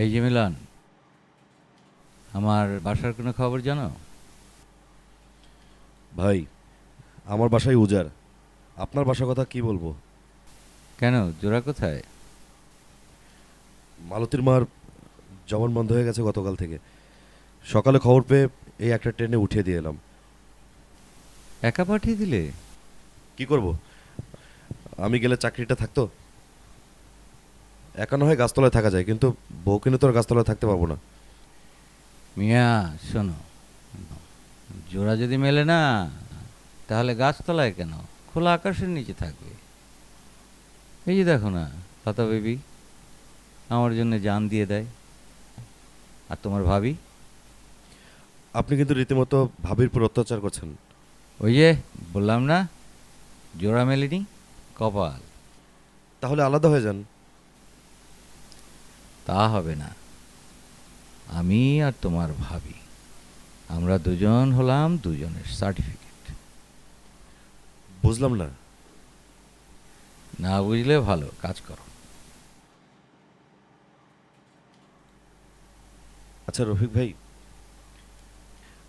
এই যে মিলন আমার বাসার কোনো খবর জানো? ভাই আমার বাসায় উজার আপনার বাসার কথা কি বলব? কেন? জোড়া কোথায়? মালতীর মার জবান বন্ধ হয়ে গেছে গতকাল থেকে। সকালে খবর পেয়ে এই একটা ট্রেনে উঠিয়ে দিয়ে এলাম। একা পাঠিয়ে দিলে? কি করব? আমি গেলে চাকরিটা থাকতো? একা না হয় গাছতলায় থাকা যায় কিন্তু বউ কিনে তো আর গাছতলায় থাকতে পারব না। মিয়া শোনো। জোড়া যদি মেলে না তাহলে গাছতলায় কেন? খোলা আকাশের নিচে থাকবে। এই যে দেখো না লতা বেবি আমার জন্য জান দিয়ে দেয়। আর তোমার ভাবি? আপনি কিন্তু রীতিমতো ভাবির উপর অত্যাচার করছেন। ওই যে বললাম না জোড়া মেলেনি কপাল। তাহলে আলাদা হয়ে যান। তা হবে না। আমি আর তোমার ভাবি আমরা দুজন হলাম দুজনের সার্টিফিকেট বুঝলাম না। না বুঝলে ভালো কাজ করো। আচ্ছা রফিক ভাই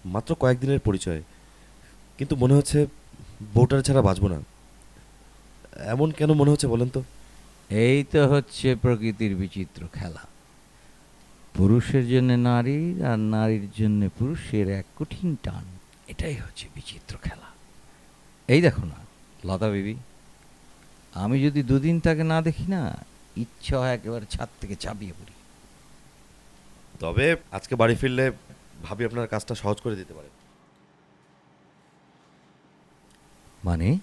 মাত্র কয়েকদিনের পরিচয় কিন্তু মনে হচ্ছে বউটার ছাড়া বাঁচবো না। এমন কেন মনে হচ্ছে বলেন তো? এই তো হচ্ছে প্রকৃতির বিচিত্র খেলা। পুরুষের জন্য নারী আর নারীর জন্য পুরুষের এক কঠিন টান এটাই হচ্ছে বিচিত্র খেলা। এই দেখো না লতা বিবি আমি যদি দুদিন তাকে না দেখি না ইচ্ছা হয় একেবারে ছাদ থেকে চাপিয়ে পড়ি। তবে আজকে বাড়ি ফিরলে ভাবি আপনার কাজটা সহজ করে দিতে পারে। মানে?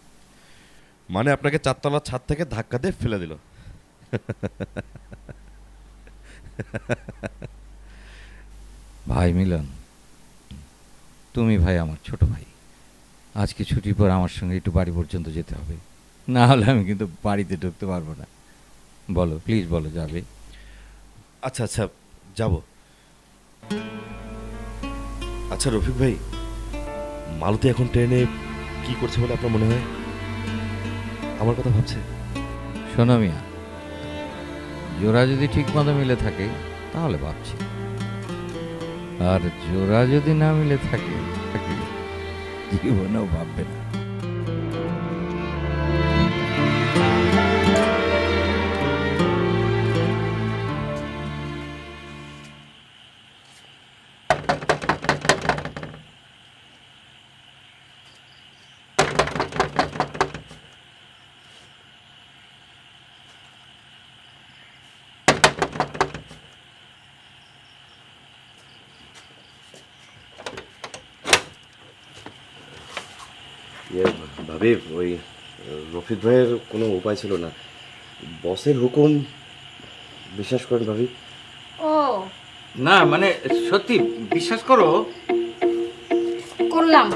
মানে আপনাকে চারতলার ছাদ থেকে ধাক্কা দিয়ে ফেলে দিল। ভাই মিলন তুমি ভাই আমার ছোট ভাই। আজকে ছুটির পর আমার সঙ্গে একটু বাড়ি পর্যন্ত যেতে হবে। না হলে আমি কিন্তু বাড়িতে ঢুকতে পারব না। বলো প্লিজ বলো যাবে। আচ্ছা আচ্ছা যাব। আচ্ছা রফিক ভাই মালতী এখন ট্রেনে কি করছে বলে আপনার মনে হয়? আমার কথা ভাবছে। শোনো মিয়া জোড়া যদি ঠিক মতো মিলে থাকে, তাহলে ভাবছি। আর জোড়া যদি না মিলে থাকে জীবনেও ভাববে না। ভাবি ওই রফিক ভাইয়ের কোনো উপায় ছিল না। বসের হুকুম বিশ্বাস করেন ভাবি? ও। না মানে সত্যি বিশ্বাস করো। করলাম।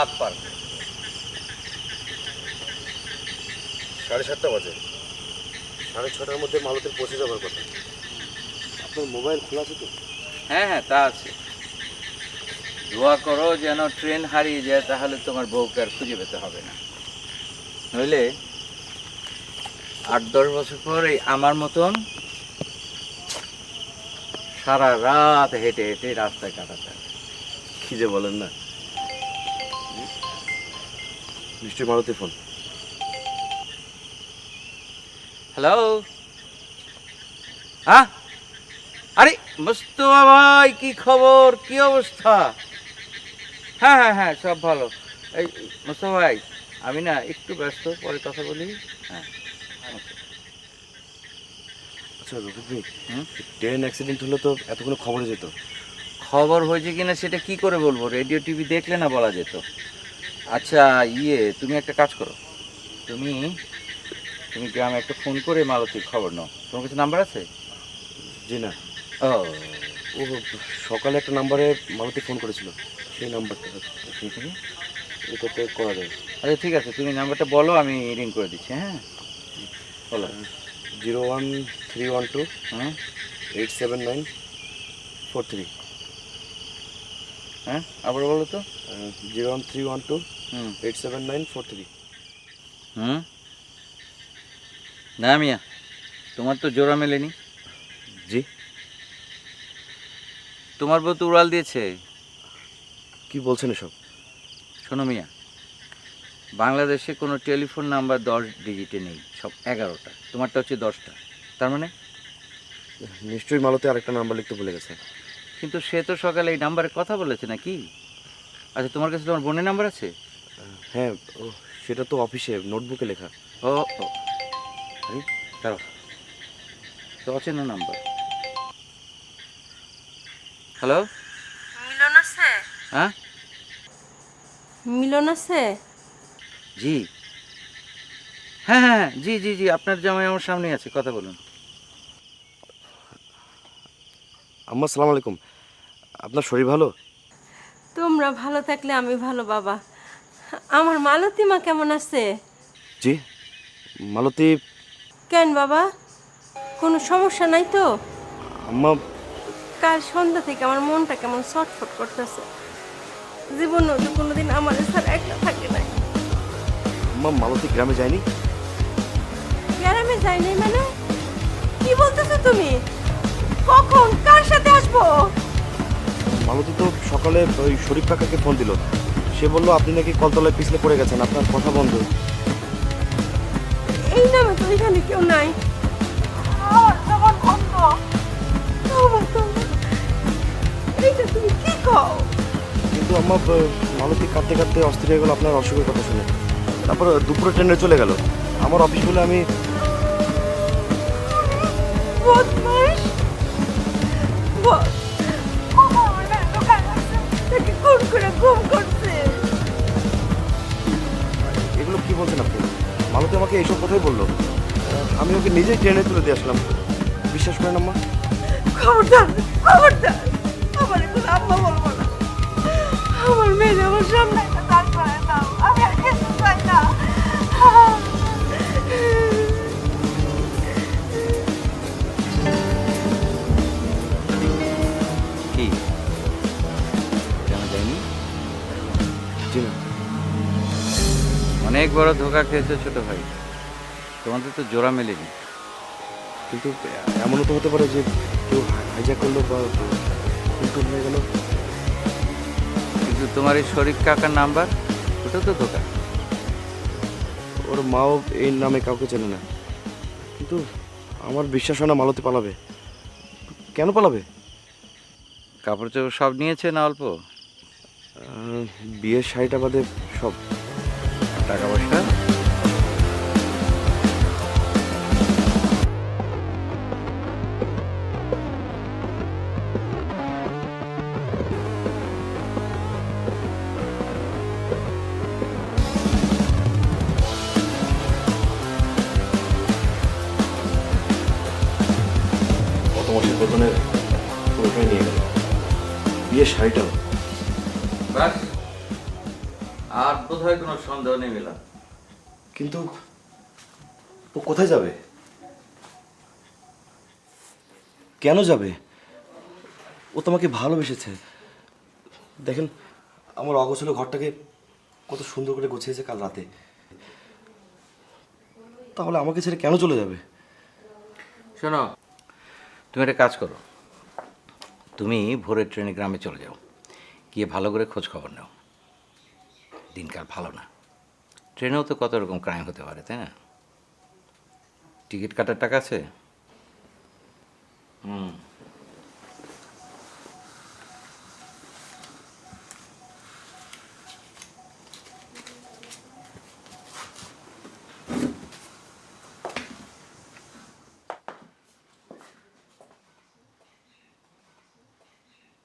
রাত পার। সাড়ে সাতটা বাজে। সাড়ে ছটার মধ্যে মালতের পৌঁছে যাবার কথা। আপনার মোবাইল খোলা আছে তো? হ্যাঁ হ্যাঁ তা আছে। দোয়া করো যেন ট্রেন হারিয়ে যায় তাহলে তোমার বউকে আর খুঁজে পেতে হবে না। নইলে আট দশ বছর পর এই আমার মতন সারা রাত হেঁটে হেঁটে রাস্তায় কাটাতে কি যে বলেন না? নিশ্চয়ই মালতীর ফোন। হ্যালো হ্যাঁ? আরে মুস্তফা ভাই কি খবর? কি অবস্থা? হ্যাঁ হ্যাঁ হ্যাঁ সব ভালো। এই মুস্তফা ভাই আমি না একটু ব্যস্ত পরে কথা বলি। হ্যাঁ আচ্ছা রফিক হুম? ট্রেন অ্যাক্সিডেন্ট হলে তো এতগুলো খবরে যেত। খবর হয়েছে কিনা সেটা কি করে বলব? রেডিও টিভি দেখলে না বলা যেত। আচ্ছা ইয়ে তুমি একটা কাজ করো। তুমি তুমি গ্রামে একটা ফোন করে মালতীর খবর নাও। তোমার কাছে নাম্বার আছে? জি না। ও। ও সকালে একটা নাম্বারে মালতী ফোন করেছিল। সেই নাম্বারটা ঠিক আছে এটাতে করা যায়। আচ্ছা ঠিক আছে তুমি নাম্বারটা বলো আমি রিং করে দিচ্ছি হ্যাঁ? বলো। Zero one three one two হ্যাঁ eight seven nine four three. হ্যাঁ আবার বলো তো। Zero one three one two eight seven nine four three হুম? না মিয়া তোমার তো জোড়া মেলেনি। জি। তোমার বউ তো উড়াল দিয়েছে। কি বলছেন এসব? শোনো মিয়া বাংলাদেশে কোনো টেলিফোন নাম্বার দশ ডিজিটে নেই সব এগারোটা। তোমারটা হচ্ছে দশটা। তার মানে? নিশ্চয়ই মালতে আরেকটা নাম্বার লিখতে ভুলে গেছে। কিন্তু সে তো সকালে এই নাম্বারে কথা বলেছে নাকি? আচ্ছা তোমার কাছে তোমার বোনের নাম্বার আছে? হ্যাঁ ও সেটা তো অফিসে নোটবুকে লেখা। ও আরে দাঁড়াও। তো অচেনা নাম্বার। হ্যালো? মিলন আছে? হ্যাঁ? মিলন আছে? জি। হ্যাঁ হ্যাঁ হ্যাঁ, জি জি জি আপনার জামাই আমার সামনেই আছে কথা বলুন। আম্মা সালাম আলাইকুম। আপনার শরীর ভালো? তোমরা ভালো থাকলে আমি ভালো বাবা। আমার মালতী মা কেমন আছে? জি মালতী কেন বাবা? কোনো সমস্যা নাই তো? আম্মা কাল সন্ধ্যা থেকে আমার মনটা কেমন ছটফট করতেছে। জীবনে তো কোনোদিন আমার স্যার একটা থাকে নাই। আম্মা মালতী গ্রামে যায়নি? গ্রামে যাই নাই মানে? কি বলতেছো তুমি? কখন? কার সাথে আসব? মালতী তো সকালে ওই শরীফ কাকাকে ফোন দিল। সে বলল আপনি নাকি কলতলায় পিছলে পড়ে গেছেন আপনার কথা বন্ধ। এই নামে তো এখানে কেউ নাই। আমার জবান বন্ধ। তোমার তোমার এইটা তুমি কি কও? কিন্তু আহ, মালতী কাঁদতে কাঁদতে অস্থির হয়ে গেল আপনার অসুখের কথা শুনে। তারপর দুপুরে ট্রেনে চলে গেল। আমার অফিস বলে আমি বদমাস বদ কখন দোকান আছে। তাকে খুন করে। আমাকে এইসব কথাই বলল। আমি ওকে নিজেই ট্রেনে তুলে দিয়ে আসলাম। বিশ্বাস করেন আম্মা। খবরদার খবরদার। আমার এখন আম্মা বলব না। আমার মেয়ে আমার সামনে অনেক বড় ধোকা খেয়েছে ছোট ভাই। তোমাদের তো জোড়া মেলেনি। কিন্তু এমনও তো হতে পারে যে কেউ হাইজ্যাক করল বা খুন হয়ে গেল। কিন্তু তোমার এই শরীফ কাকার নাম্বার ওটা তো ধোকা। ওর মাও এই নামে কাউকে চেনে না। কিন্তু আমার বিশ্বাস হয় না মালতী পালাবে। কেন পালাবে? কাপড় চোপড় সব নিয়েছে না অল্প? বিয়ের শাড়িটা বাদে সব। টাকা পয়সা গত নিয়ে গেল। বিয়ের ব্যাস আর বোধ হয় কোনো সন্দেহ নেই মিলা। কিন্তু ও কোথায় যাবে? কেন যাবে? ও তোমাকে ভালোবেসেছে। দেখেন আমার অগোছলো ঘরটাকে কত সুন্দর করে গুছিয়েছে কাল রাতে। তাহলে আমাকে ছেড়ে কেন চলে যাবে? শোনো তুমি একটা কাজ করো। তুমি ভোরের ট্রেনে গ্রামে চলে যাও। গিয়ে ভালো করে খোঁজ খবর নাও। দিনকাল ভালো না। ট্রেনেও তো কত রকম ক্রাইম হতে পারে, তাই না? টিকিট কাটার টাকা আছে? হুম।